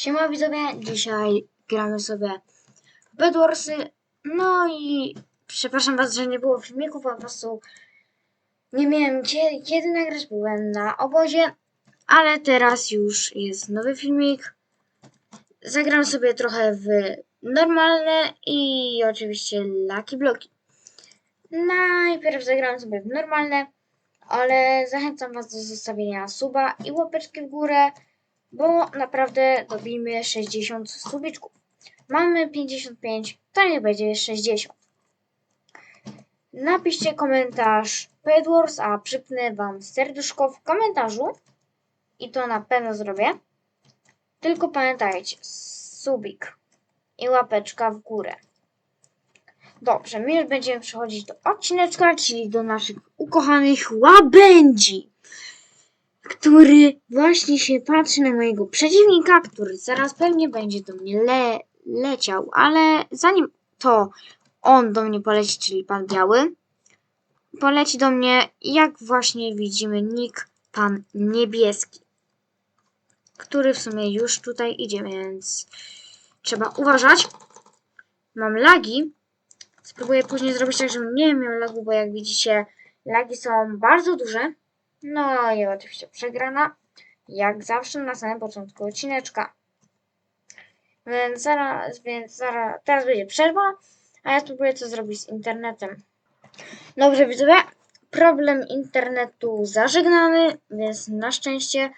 Siema widzowie, dzisiaj gramy sobie w Bedwarsy. No i przepraszam was, że nie było filmików, po prostu nie miałem kie- kiedy nagrać, byłem na obozie, ale teraz już jest nowy filmik. Zagram sobie trochę w normalne i oczywiście Lucky Bloki. Najpierw zagram sobie w normalne, ale zachęcam was do zostawienia suba i łapeczki w górę bo naprawdę dobijmy 60 subiczków. Mamy 55, to nie będzie 60. Napiszcie komentarz Pedwars, a przypnę wam serduszko w komentarzu i to na pewno zrobię. Tylko pamiętajcie, subik i łapeczka w górę. Dobrze, my już będziemy przechodzić do odcineczka, czyli do naszych ukochanych łabędzi który właśnie się patrzy na mojego przeciwnika, który zaraz pewnie będzie do mnie le leciał, ale zanim to on do mnie poleci, czyli pan biały, poleci do mnie, jak właśnie widzimy, nick pan niebieski, który w sumie już tutaj idzie, więc trzeba uważać. Mam lagi. Spróbuję później zrobić tak, żebym nie miał lagu, bo jak widzicie, lagi są bardzo duże. No i oczywiście przegrana, jak zawsze na samym początku odcineczka. Więc zaraz, więc zaraz, teraz będzie przerwa, a ja spróbuję co zrobić z internetem. Dobrze widzowie, problem internetu zażegnany, więc na szczęście,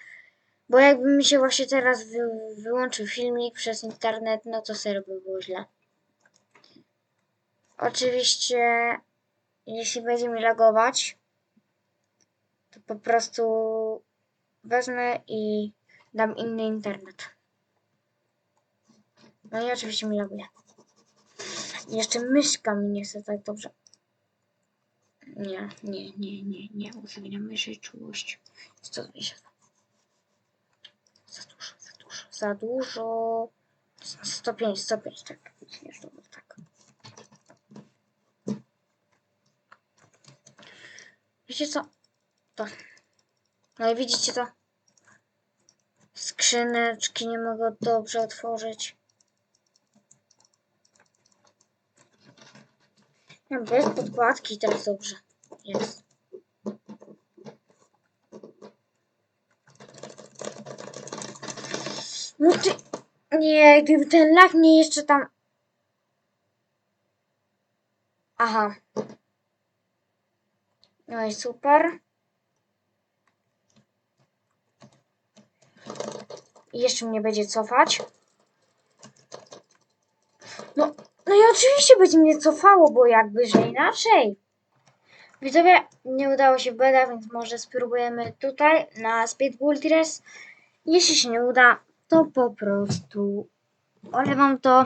bo jakby mi się właśnie teraz wy, wyłączył filmik przez internet, no to serio by było źle. Oczywiście, jeśli będzie mi lagować, to po prostu wezmę i dam inny internet. No i oczywiście mi laguje. Jeszcze myszka mi nie chce tak dobrze. Nie, nie, nie, nie, nie. Ustawienia myszy czułość. 120. Za dużo, za dużo, za dużo. 105, 105, tak. Już dobra, tak. Wiecie co? To. No i widzicie to? Skrzyneczki nie mogę dobrze otworzyć. No, bez podkładki teraz dobrze. Jest. No ty... Nie, gdyby ten lak mnie jeszcze tam... Aha. No i super. I jeszcze mnie będzie cofać. No, no i oczywiście będzie mnie cofało, bo jakby, że inaczej. Widzowie, nie udało się beda, więc może spróbujemy tutaj na Speed Ultras. Jeśli się nie uda, to po prostu olewam to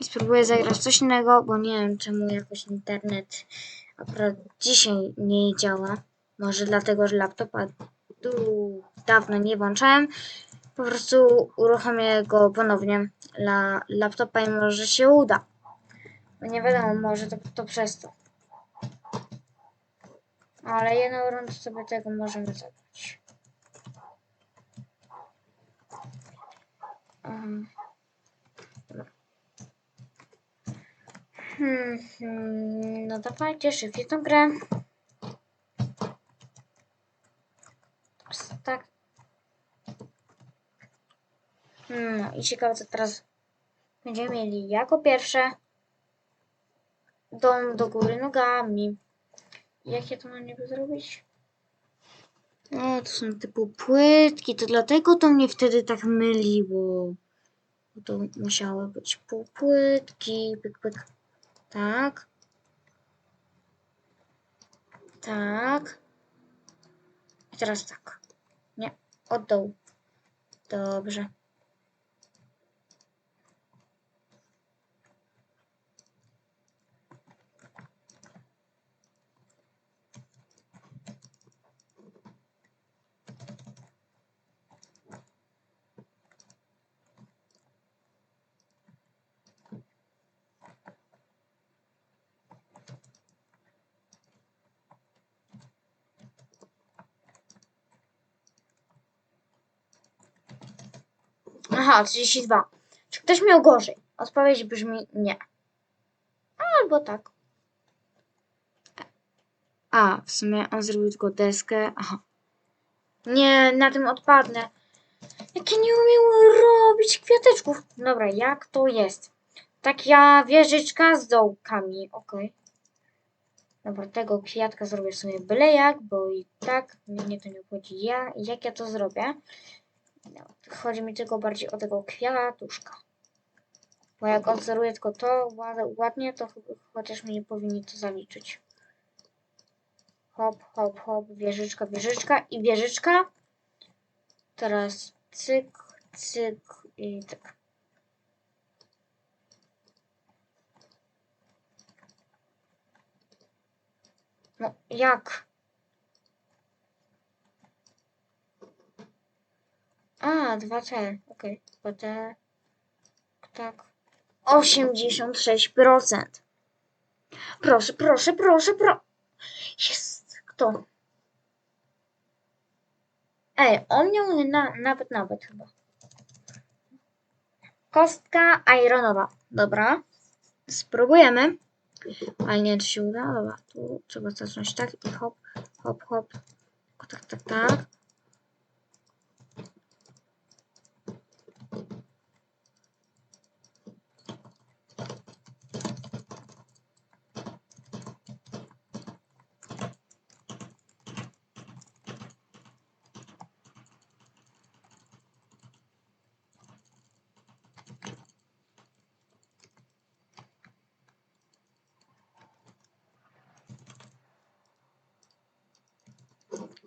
i spróbuję zagrać coś innego, bo nie wiem czemu jakoś internet akurat dzisiaj nie działa. Może dlatego, że laptopa tu dawno nie włączałem. Po prostu uruchomię go ponownie dla laptopa i może się uda. Bo nie wiadomo, może to, to przez to. Ale jedną rundę sobie tego możemy. Um. Hmm, hmm, no dawajcie szybciej tą grę. Tak. No i ciekawe co teraz będziemy mieli jako pierwsze dom do góry nogami. Jak ja to mam niby zrobić? No, to są typu płytki, to dlatego to mnie wtedy tak myliło. Bo to musiały być półpłytki, pyk, pyk. Tak. Tak. I teraz tak. Nie, od dołu. Dobrze. Aha, 32. Czy ktoś miał gorzej? Odpowiedź brzmi nie. Albo tak. A, w sumie on zrobił tylko deskę. Aha. Nie, na tym odpadnę. Jak ja nie umiem robić kwiateczków. Dobra, jak to jest? Tak ja wieżyczka z dołkami, okej. Dobra, tego kwiatka zrobię sobie byle jak, bo i tak mnie to nie obchodzi. Ja, jak ja to zrobię? Chodzi mi tylko bardziej o tego kwiatuszka. Bo jak odzeruję tylko to ład- ładnie, to ch- chociaż mi nie powinni to zaliczyć. Hop, hop, hop, wieżyczka, wieżyczka i wieżyczka. Teraz cyk, cyk i tak. No, jak? A, dwa T, okej, dwa T, tak. 86%. Proszę, proszę, proszę, pro... Jest, kto? Ej, on miał na, nawet, nawet chyba. Kostka ironowa. Dobra. Spróbujemy. Ale nie czy się uda. Dobra, tu trzeba zacząć tak i hop, hop, hop. Tak, tak, tak.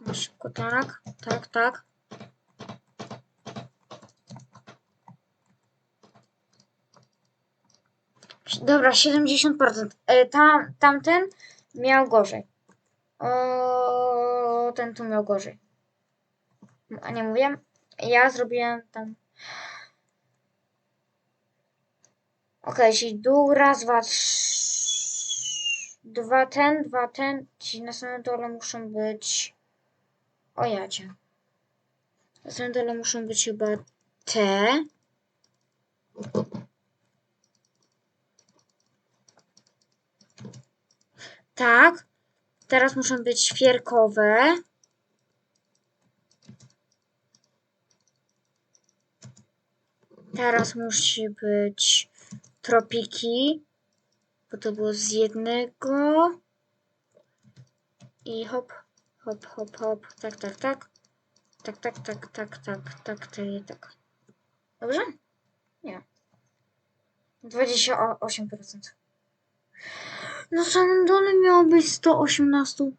Na szybko, tak, tak, tak. Dobra, 70%. E, tam, tamten miał gorzej. O, ten tu miał gorzej. A nie mówię? Ja zrobiłem tam. Okej, czyli dół, raz, dwa, trz- dwa ten, dwa ten. Ci na samym dole muszą być. O jacie. Dole muszą być chyba te. Tak. Teraz muszą być świerkowe. Teraz musi być tropiki, bo to było z jednego. I hop, hop, hop, hop. Tak, tak, tak. Tak, tak, tak, tak, tak, tak, tak, tak. Dobrze? Nie. 28%. Na samym dole miało być 118.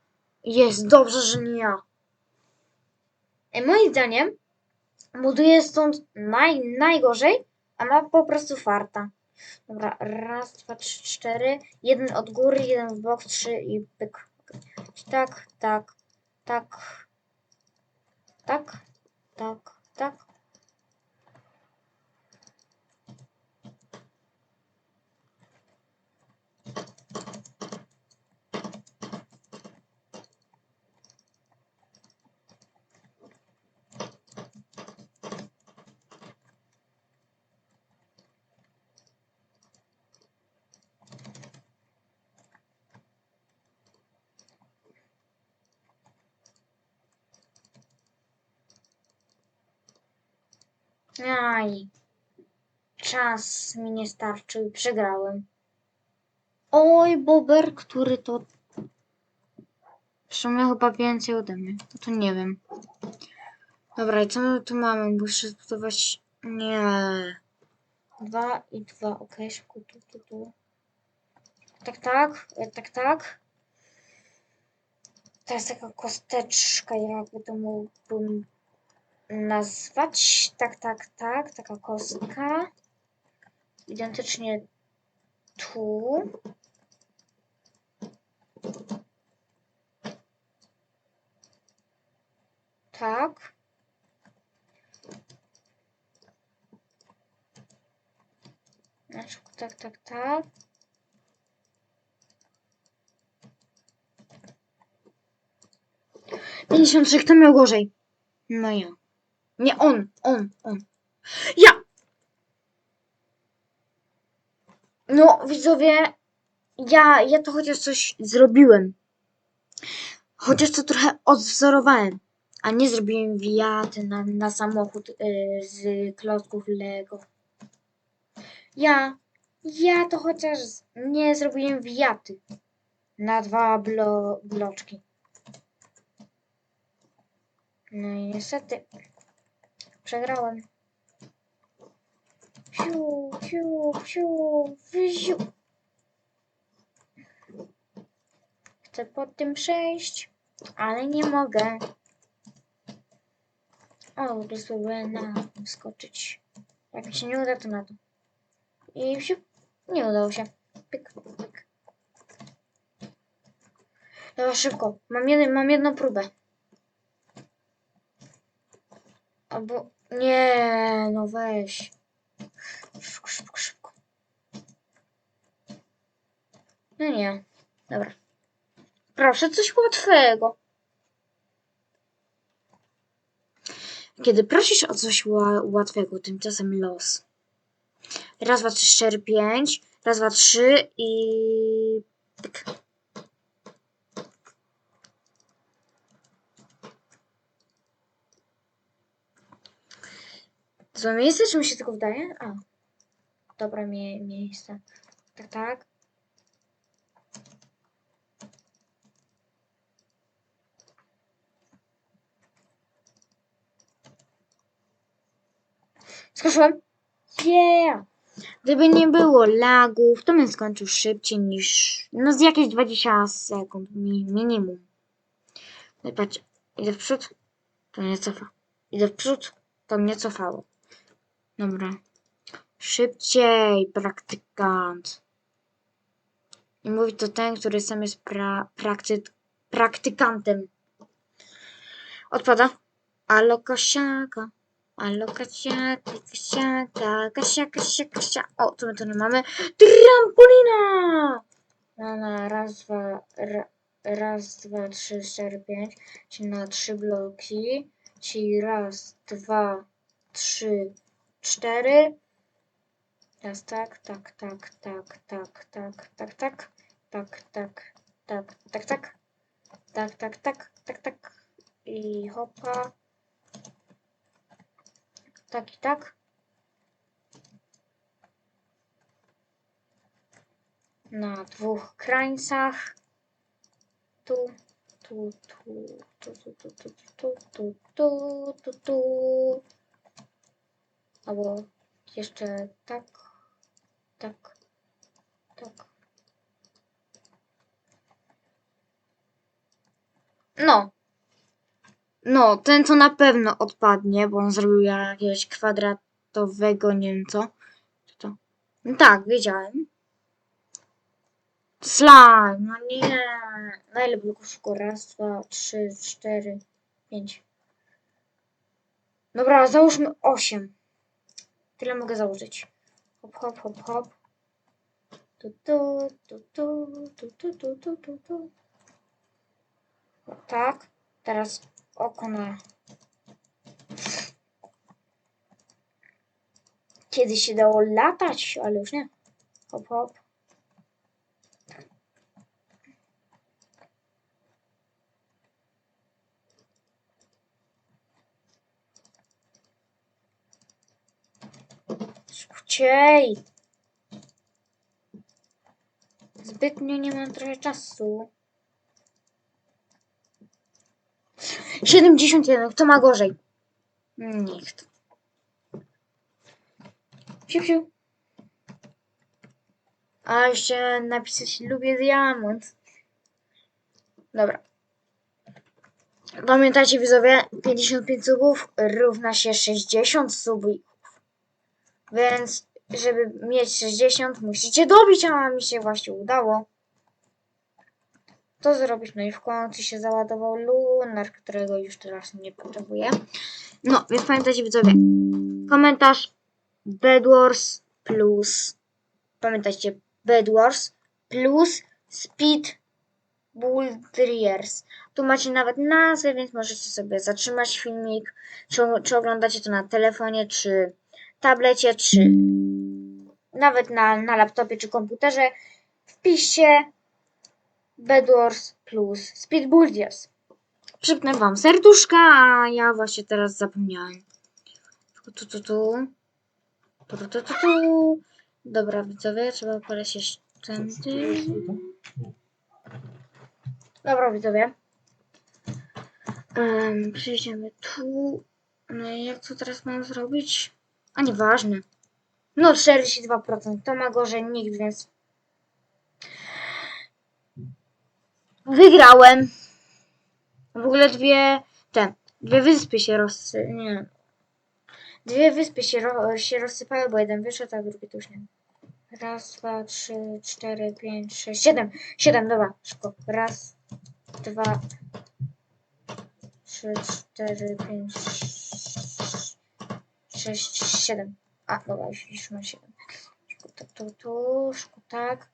Jest, dobrze, że nie ja. E, moim zdaniem buduje stąd naj, najgorzej, a ma po prostu farta. Dobra, raz, dwa, trzy, cztery. Jeden od góry, jeden w bok, trzy i pyk. Tak, tak, tak, tak, tak, tak. Czas mi nie starczył i przegrałem. Oj, Bober, który to... W sumie chyba więcej ode mnie. No to nie wiem. Dobra, i co my tu mamy? Muszę zbudować... Nie. Dwa i dwa, okej, szybko tu, tu, tu. Tak, tak, e, tak, tak. To jest taka kosteczka, jakby to mógłbym nazwać. Tak, tak, tak, taka kostka. Identycznie tu. Tak. Znaczy, tak, tak, tak. Pięćdziesiąt trzy, kto miał gorzej? No ja. Nie on, on, on. Ja! No, widzowie, ja, ja to chociaż coś zrobiłem. Chociaż to trochę odwzorowałem. A nie zrobiłem wiaty na, na samochód y, z klocków Lego. Ja, ja to chociaż nie zrobiłem wiaty na dwa blo, bloczki. No i niestety przegrałem. Fiu, fiu, fiu, fiu. Chcę pod tym przejść, ale nie mogę. O, ogóle spróbuję na skoczyć. Jak mi się nie uda, to na to. I fiu, nie udało się. Pyk, pyk. Dobra, szybko. Mam, jeden, mam jedną próbę. Albo... Nie, no weź. Szybko, szybko, szybko. No nie. Dobra. Proszę, coś łatwego. Kiedy prosisz o coś ła- łatwego, tymczasem los. Raz, dwa, trzy, cztery, pięć. Raz, dwa, trzy i... Pyk. Miejsce, czy mi się tylko wydaje? A. Dobre mie miejsce. Tak, tak. Skończyłem. Yeah! Gdyby nie było lagów, to bym skończył szybciej niż. No z jakieś 20 sekund mi, minimum. No patrz, idę w przód, to mnie cofa. Idę w przód, to mnie cofało. Dobra. Szybciej, praktykant. I mówi to ten, który sam jest pra, prakty, praktykantem. Odpada. Alo kasiaka. Alo kasiaka, kasiaka, kasia, kasia, kasia. O, tu my nie mamy. Trampolina! No, na raz, dwa, ra, raz, dwa, trzy, cztery, pięć. Czyli na trzy bloki. Czyli raz, dwa, trzy, cztery. Teraz tak, tak, tak, tak, tak, tak, tak, tak, tak, tak, tak, tak, tak, tak, tak, tak, tak, tak i hopa, tak i tak. Na dwóch krańcach. Tu, tu, tu, tu, tu, tu, tu, tu, tu, tu, tu, tu. Albo jeszcze tak, tak, tak. No. No, ten to na pewno odpadnie, bo on zrobił jakiegoś kwadratowego, nie wiem co. Co? No tak, wiedziałem. Slime, no nie. Na ile bloków szukło? Raz, dwa, trzy, cztery, pięć. Dobra, załóżmy osiem. Tyle mogę założyć. Hop, hop, hop, hop. Tu, tu, tu, tu, tu, tu, tu, tu, tu, tu. Tak. Teraz oko na... Kiedyś się dało latać, ale już nie. Hop, hop. Szybciej! Zbytnio nie mam trochę czasu. 71, kto ma gorzej? Nikt. Siu, siu. A jeszcze napisać lubię diamont. Dobra. Pamiętajcie widzowie, 55 subów równa się 60 subów. Więc żeby mieć 60 musicie dobić, a mi się właśnie udało. To zrobić, no i w końcu się załadował lunar, którego już teraz nie potrzebuję. No, więc pamiętajcie widzowie, komentarz Bedwars plus, pamiętajcie, Bedwars plus Speed Bulldriers. Tu macie nawet nazwę, więc możecie sobie zatrzymać filmik, czy, czy oglądacie to na telefonie, czy tablecie, czy nawet na, na laptopie czy komputerze, wpiszcie Bedwars plus Speed Builders. Przypnę wam serduszka, a ja właśnie teraz zapomniałem. Tu, tu, tu, tu. Tu, tu, tu. Dobra, widzowie, trzeba polecieć tędy. Dobra, widzowie. Um, przejdziemy tu. No i jak to teraz mam zrobić? A nieważne. No 42%. To ma gorzej nikt, więc... Wygrałem. W ogóle dwie... Te. Dwie wyspy się rozsy... Nie. Dwie wyspy się, ro... się rozsypały, bo jeden wyszedł, a drugi to już nie. Raz, dwa, trzy, cztery, pięć, sześć, siedem. Siedem, dobra, szybko. Raz, dwa, trzy, cztery, pięć, sześć, siedem. A, dobra, już, siedem. Szybko, tu, tu, tu, szybko, tak,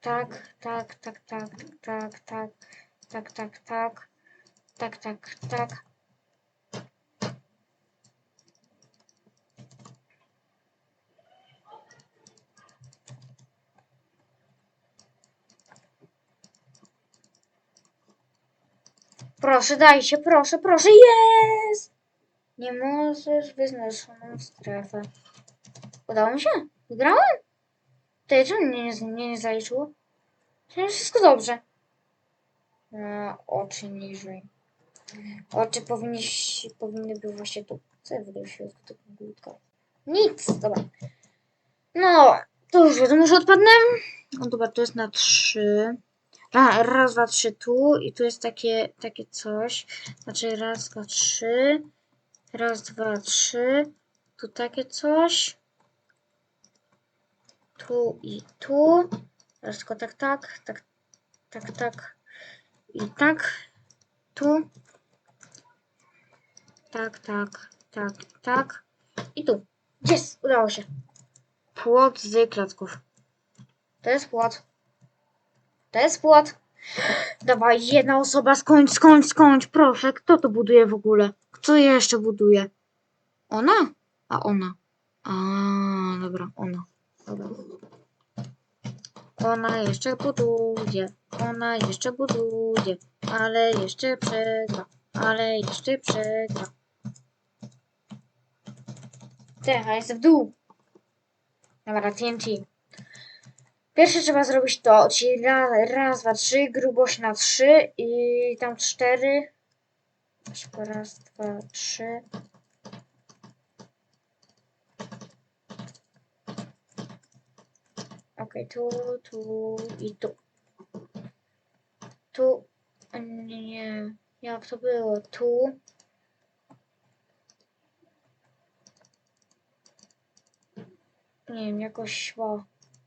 tak, tak, tak, tak, tak, tak, tak, tak, tak, tak, tak, tak. Proszę, dajcie, proszę, proszę, jest! Nie możesz wyznaczoną strefę. Udało mi się? Wygrałem? Ty, czemu mnie nie, nie, nie zaliczyło? Przecież wszystko dobrze. A, oczy niżej. Oczy powinny, powinny być właśnie tu. Co ja w ogóle w środku tego glutka? Nic, dobra. No, to już wiadomo, że odpadnę. No dobra, to jest na trzy. Ra, raz, dwa, trzy tu i tu jest takie, takie coś. Znaczy raz, dwa, trzy. Raz, dwa, trzy. Tu takie coś. Tu i tu. Teraz tylko tak, tak, tak, tak, tak. I tak. Tu. Tak, tak, tak, tak. I tu. Jest! Udało się. Płot z klatków. To jest płot. To jest płot. Dawaj, jedna osoba, skończ, skończ, skończ, proszę. Kto to buduje w ogóle? Kto jeszcze buduje? Ona? A ona. A, dobra, ona. Dobra. Ona jeszcze buduje. Ona jeszcze buduje. Ale jeszcze przegra. Ale jeszcze przegra. Teraz jest w dół. Dobra, TNT. Pierwsze trzeba zrobić to, czyli raz, raz, dwa, trzy, grubość na trzy i tam cztery. Raz, dwa, trzy. Ok, tu, tu i tu. Tu, nie, nie, jak to było? Tu. Nie wiem, jakoś szło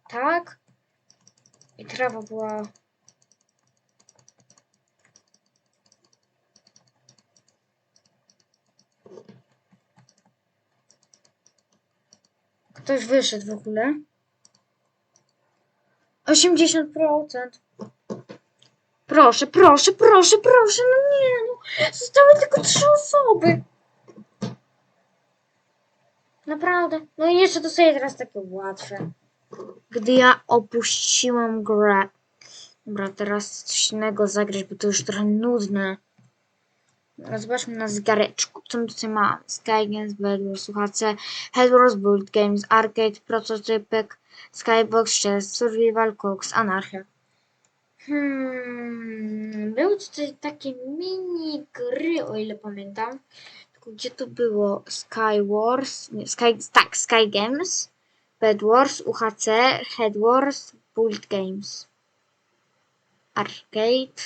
tak. I trawa była. Ktoś wyszedł w ogóle. 80%. Proszę, proszę, proszę, proszę, no nie, no. Zostały tylko trzy osoby. Naprawdę. No i jeszcze dostaję teraz takie łatwe gdy ja opuściłam grę. Dobra, teraz coś innego zagrać, bo to już trochę nudne. Zobaczmy na zegareczku. Co my tutaj mam? Sky Games, Bedwars, słuchacze, Headwars, Build Games, Arcade, Prototypek, Skybox, Chess, Survival, Cox, Anarchia. Hmm, były tutaj takie mini gry, o ile pamiętam. Tylko gdzie to było? Skywars, nie, Sky, tak, Sky Games. Bedwars, UHC, Headwars, Build Games, Arcade,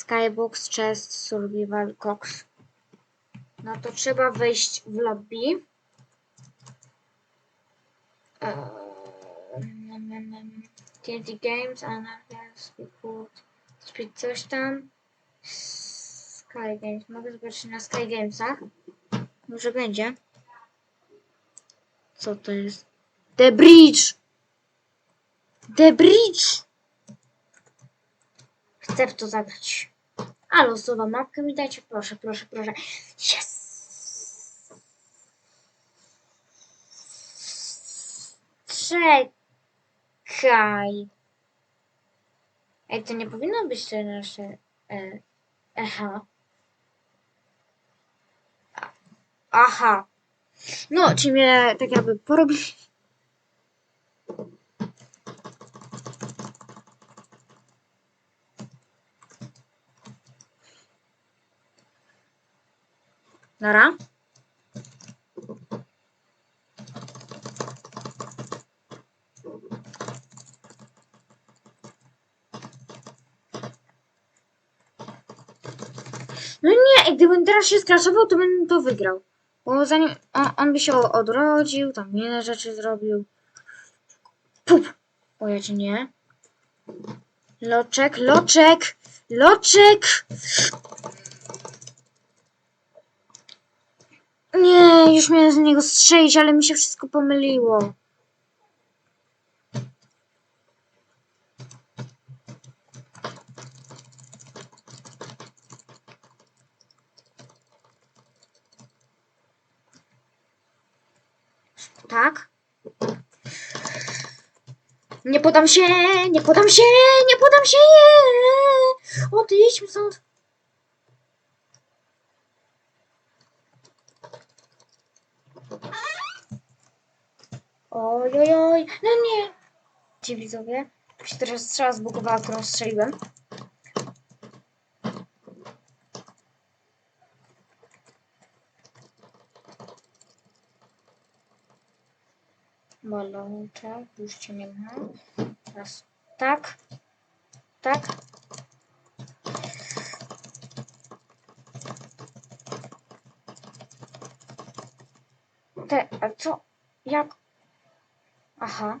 Skybox, Chest, Survival, Cox. No to trzeba wejść w lobby. Eee, TNT Games, Anarchia, Speedboard, Speed coś tam. Sky Games. Mogę zobaczyć na Sky Gamesach. Może będzie. Co to jest? The Bridge! The Bridge! Chcę w to zagrać. A losowa mapkę mi dajcie, proszę, proszę, proszę. Yes! Czekaj. Ej, to nie powinno być to nasze... E, aha. Aha. No, ci mnie tak jakby porobili. Nara? No nie, gdybym teraz się skraszował, to bym to wygrał. Bo zanim on, on by się odrodził, tam inne rzeczy zrobił. Pup! O, ja cię nie. Loczek, loczek, loczek! Nie, już miałem z niego strzelić, ale mi się wszystko pomyliło. Tak? Nie podam się, nie podam się, nie podam się! Odejdźmy stąd. Oj, oj, oj, no nie. Ci widzowie, mi się teraz strzała zbugowała, którą strzeliłem. Balonczek, już cię nie ma. Teraz tak, tak. Te, a co? Jak? Aha.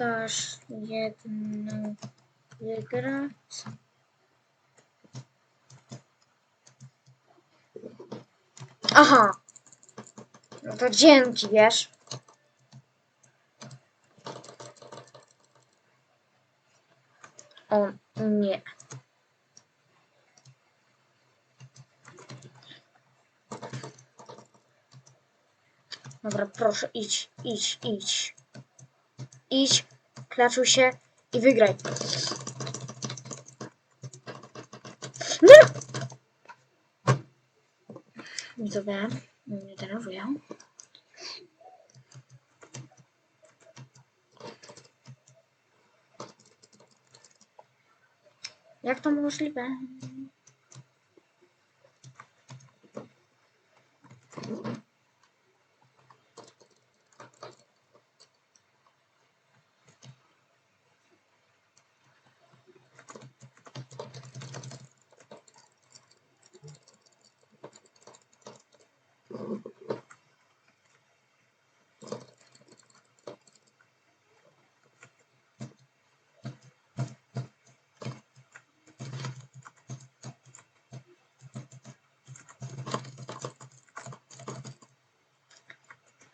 Dasz jedną wygrać. Aha. No to dzięki, wiesz. O nie. Dobra, proszę, idź, idź, idź. Idź, klaczuj się i wygraj. Nie! Widzowie, mnie denerwują. Jak to możliwe?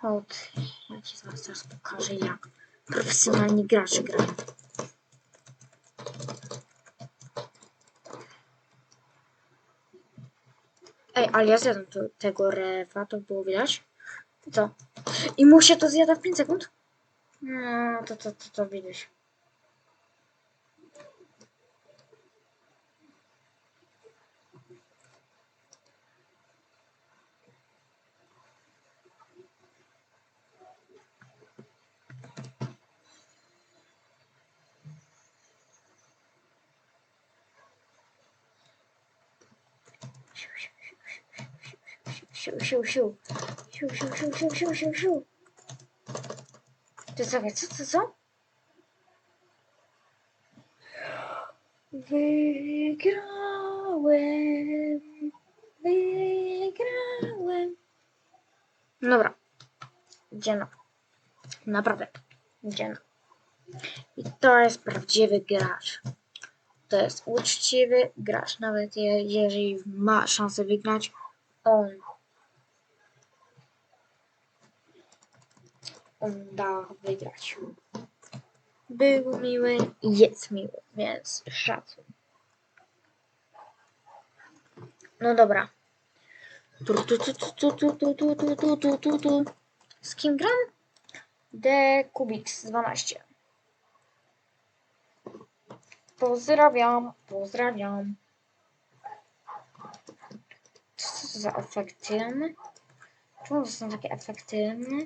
Od, ja ci zaraz, zaraz pokażę jak profesjonalni gracze grają. Ej, ale ja zjadłem to, tego rewa, to było widać? I co? I mu się to zjada w 5 sekund? No, to, to, to, to widać. Siu, siu, siu. Siu, siu, siu, siu, siu, siu, siu. Wygrałem. Wygrałem. Dobra. Gdzie no? Naprawdę. Gdzie no? I to jest prawdziwy gracz to jest uczciwy gracz. Nawet jeżeli ma szansę wygrać, on, on da wygrać. Był miły, jest miły, więc szacun. No dobra. Z kim gram? The Kubix 12. Pozdrawiam, pozdrawiam. Co to za efektywne? Czemu to są takie efektywne?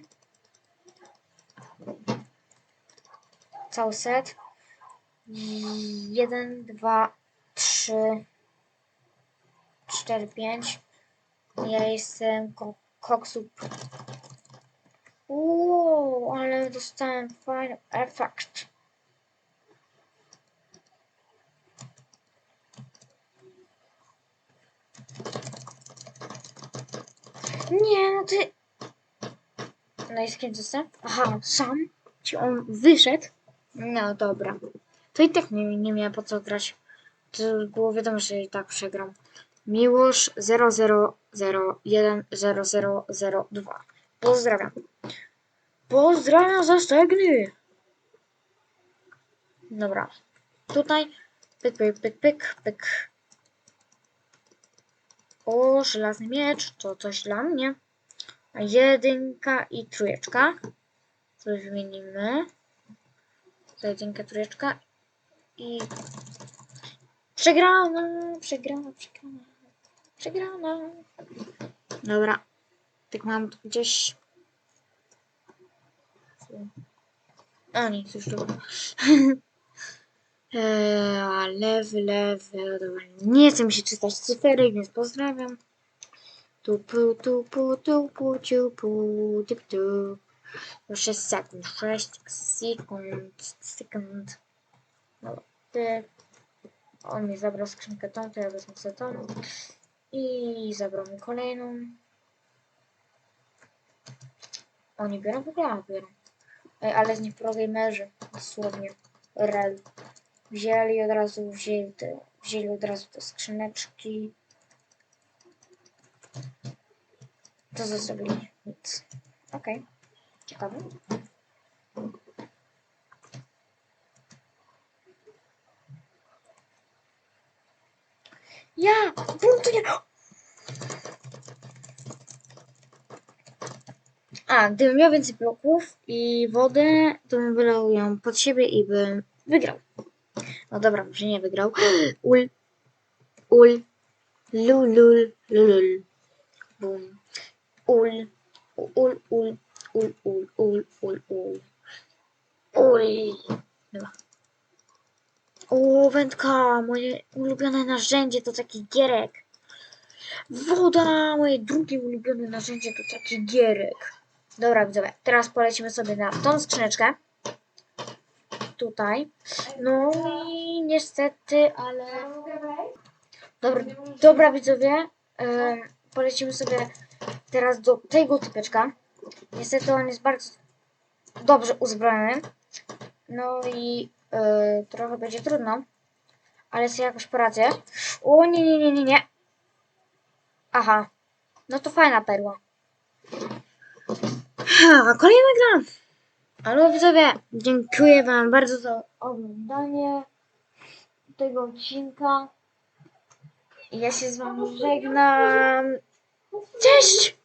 Cały set. Jeden, dwa, trzy, cztery, pięć. Ja jestem ko koksup. Uuu, ale dostałem fajny efekt. Nie, no ty... No i z zostałem? Aha, sam? Czy on wyszedł? No dobra. To i tak nie, nie miałem po co grać. To było wiadomo, że i tak przegram. Miłosz 00010002. Pozdrawiam. Pozdrawiam za stegny. Dobra. Tutaj pyk, pyk, pyk, pyk, pyk. O, żelazny miecz, to coś dla mnie. A jedynka i trójeczka. Sobie wymienimy. To jedynka, trójeczka. I przegrana, przegrana, przegrana, przegrana. Dobra. Tak mam tu gdzieś. A nie, już dobra. Eee, lewy, lewy, dobra. Nie chcę mi się czytać cyferek, więc pozdrawiam. Tu, pu, tu, pu, tu, pu, ciu, pu, tu. Już jest sekund, 6 sekund, sekund. Dobra, ty. On mi zabrał skrzynkę tą, to ja wezmę sobie tą. I zabrał mi kolejną. Oni biorą? W ogóle biorą. Ej, ale z nich progamerzy, dosłownie. Rel. Wzięli od razu, wzięli, wzięli od razu te skrzyneczki. Za zrobili? Nic. Okej. Ciekawe. Ja! Buntuję! A, gdybym miał więcej bloków i wodę, to bym wylał ją pod siebie i bym wygrał. No dobra, może nie wygrał. Ul, ul, lul, lul, lul, bum. Ul, ul, ul, ul, ul, ul, ul, ul. Ul. Dobra. O, wędka, moje ulubione narzędzie to taki gierek. Woda, moje drugie ulubione narzędzie to taki gierek. Dobra, widzowie, teraz polecimy sobie na tą skrzyneczkę. Tutaj. No i niestety, ale... Dobra, dobra widzowie, em, polecimy sobie teraz do tego typeczka. Niestety on jest bardzo dobrze uzbrojony. No i e, trochę będzie trudno, ale sobie jakoś poradzę. O nie, nie, nie, nie, nie. Aha, no to fajna perła. Ha, kolejna gra. Ale widzowie, dziękuję Wam bardzo za oglądanie tego odcinka. Ja się z Wami żegnam. Cześć!